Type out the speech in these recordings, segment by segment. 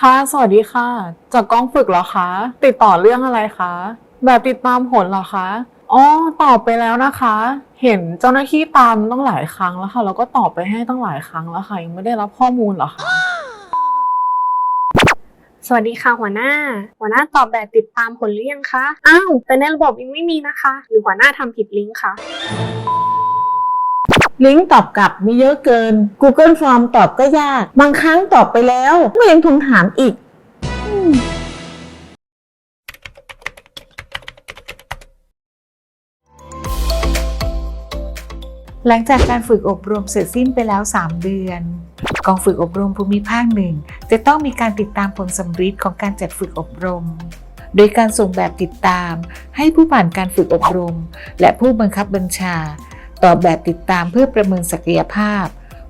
ค่ะ สวัสดีค่ะ จากกองฝึกเหรอคะ ติดต่อเรื่องอะไรคะ แบบติดตามผลเหรอคะ อ๋อ ตอบไปแล้วนะคะ เห็นเจ้าหน้าที่ตามตั้งหลายครั้งแล้วค่ะ แล้วก็ตอบไปให้ตั้งหลายครั้งแล้วค่ะ ยังไม่ได้รับข้อมูลเหรอคะ สวัสดีค่ะหัวหน้า หัวหน้าตอบแบบติดตามผลหรือยังคะ อ้าว แต่ในระบบยังไม่มีนะคะ หรือหัวหน้าทำผิดลิงก์คะ ลิงก์ตอบกลับมีเยอะเกิน Google Form ตอบก็ยาก บางครั้งตอบไปแล้วก็ยังทวงถามอีกหลังจากการฝึกอบรมเสร็จสิ้นไปแล้ว 3 เดือน กองฝึกอบรมภูมิภาคหนึ่งจะต้องมีการติดตามผลสำฤทธิ์ของการจัดฝึกอบรม โดยการส่งแบบติดตามให้ผู้ผ่านการฝึกอบรม และผู้บังคับบัญชา ตอบแบบติดตามเพื่อประเมินศักยภาพ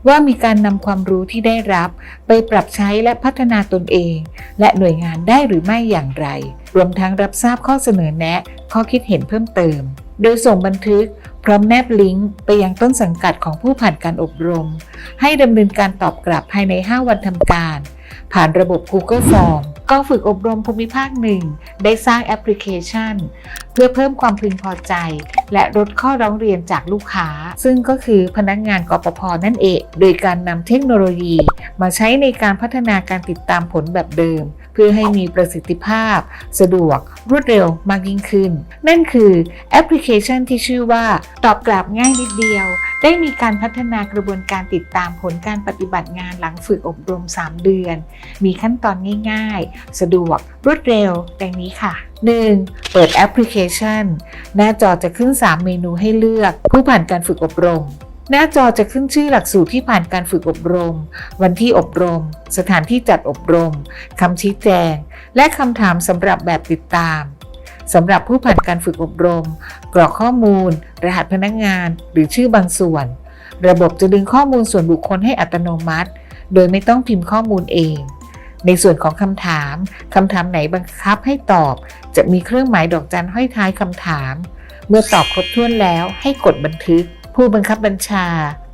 ว่ามีการนำความรู้ที่ได้รับ ไปปรับใช้และพัฒนาตนเอง และหน่วยงานได้หรือไม่อย่างไร รวมทั้งรับทราบข้อเสนอแนะ ข้อคิดเห็นเพิ่มเติม โดยส่งบันทึกพร้อมแนบลิงก์ไปยังต้นสังกัดของผู้ผ่านการอบรม ให้ดำเนินการตอบกลับภายใน 5 วันทำการ ผ่านระบบ Google Form กองฝึกอบรมภูมิภาคหนึ่งได้สร้างแอปพลิเคชัน เพื่อเพิ่มความพึงพอใจ และลดข้อร้องเรียนจากลูกค้า ซึ่งก็คือพนักงานกปพนั่นเอง โดยการนำเทคโนโลยี มาใช้ในการพัฒนาการติดตามผลแบบเดิม เพื่อให้มีประสิทธิภาพ สะดวกรวดเร็วมากยิ่งขึ้น นั่นคือแอปพลิเคชันที่ชื่อว่าตอบกลับง่ายนิดเดียว ได้มีการพัฒนากระบวนการติดตามผลการปฏิบัติงานหลังฝึกอบรม 3 เดือน มีขั้นตอนง่าย ๆ สะดวกรวดเร็วดังนี้ค่ะ 1. เปิดแอปพลิเคชัน หน้าจอจะขึ้น 3 เมนูให้เลือก ผู้ผ่านการฝึกอบรม หน้าจอจะขึ้นชื่อหลักสูตรที่ผ่านการฝึกอบรม วันที่อบรม สถานที่จัดอบรม คำชี้แจง และคำถามสำหรับแบบติดตามสำหรับผู้ผ่านการฝึกอบรม กรอกข้อมูล รหัสพนักงาน หรือชื่อบางส่วน ระบบจะดึงข้อมูลส่วนบุคคลให้อัตโนมัติ โดยไม่ต้องพิมพ์ข้อมูลเอง ในส่วนของคำถามคำถามไหนบังคับให้ตอบ จะมีเครื่องหมายดอกจันห้อยท้ายคำถาม เมื่อตอบครบถ้วนแล้วให้กดบันทึก ผู้บังคับบัญชา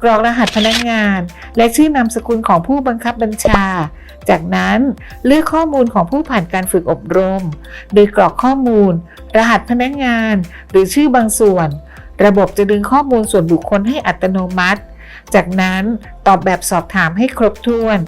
กรอกรหัสพนักงาน และชื่อนามสกุลของผู้บังคับบัญชา จากนั้นเลือกข้อมูลของผู้ผ่านการฝึกอบรม โดยกรอกข้อมูล รหัสพนักงาน หรือชื่อบางส่วน ระบบจะดึงข้อมูลส่วนบุคคลให้อัตโนมัติ จากนั้นตอบแบบสอบถามให้ครบถ้วน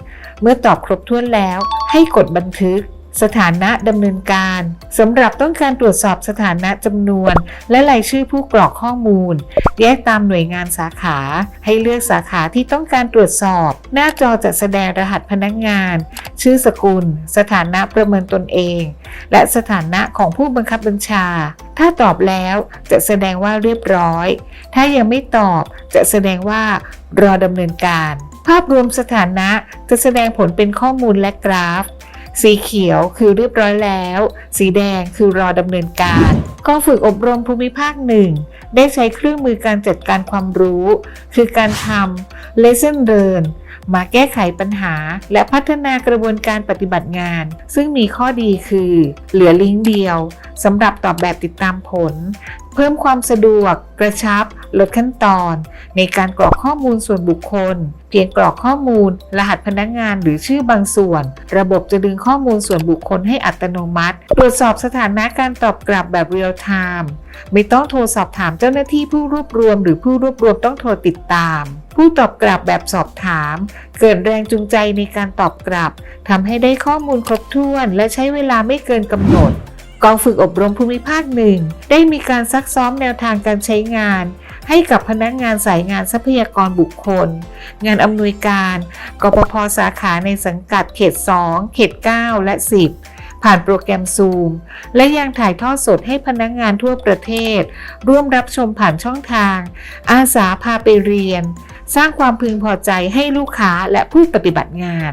เมื่อตอบครบถ้วนแล้วให้กดบันทึก สถานะดำเนินการสำหรับต้องการตรวจสอบสถานะจำนวน และรายชื่อผู้กรอกข้อมูล แยกตามหน่วยงานสาขา ให้เลือกสาขาที่ต้องการตรวจสอบ หน้าจอจะแสดงรหัสพนักงาน ชื่อสกุล สถานะประเมินตนเอง และสถานะของผู้บังคับบัญชา ถ้าตอบแล้วจะแสดงว่าเรียบร้อย ถ้ายังไม่ตอบจะแสดงว่ารอดำเนินการ ภาพรวมสถานะจะแสดงผลเป็นข้อมูลและกราฟ สีเขียวคือเรียบร้อยแล้ว สีแดงคือรอดำเนินการกองฝึกอบรมภูมิภาคหนึ่งได้ใช้เครื่องมือการจัดการความรู้ คือการทำ lesson learn มาแก้ไขปัญหา และพัฒนากระบวนการปฏิบัติงาน ซึ่งมีข้อดีคือ เหลือลิงก์เดียวสำหรับตอบแบบติดตามผลเพิ่มความสะดวก กระชับ ลดขั้นตอน ในการกรอกข้อมูลส่วนบุคคล เพียงกรอกข้อมูล รหัสพนักงานหรือชื่อบางส่วน ระบบจะดึงข้อมูลส่วนบุคคลให้อัตโนมัติ ตรวจสอบสถานะการตอบกลับแบบเรียลไทม์ไม่ต้องโทรสอบถามเจ้าหน้าที่ผู้รวบรวม หรือผู้รวบรวมต้องโทรติดตาม ผู้ตอบกลับแบบสอบถาม เกิดแรงจูงใจในการตอบกลับทำให้ได้ข้อมูลครบถ้วน และใช้เวลาไม่เกินกำหนด กองฝึกอบรมภูมิภาคหนึ่งได้มีการซักซ้อมแนวทางการใช้งาน ให้กับพนักงานสายงานทรัพยากรบุคคล งานอำนวยการกปพสาขาในสังกัดเขต 2 เขต 9 และ 10 ผ่านโปรแกรม Zoom และยังถ่ายทอดสดให้พนักงานทั่วประเทศ ร่วมรับชมผ่านช่องทาง อาสาพาไปเรียน สร้างความพึงพอใจให้ลูกค้าและผู้ปฏิบัติงาน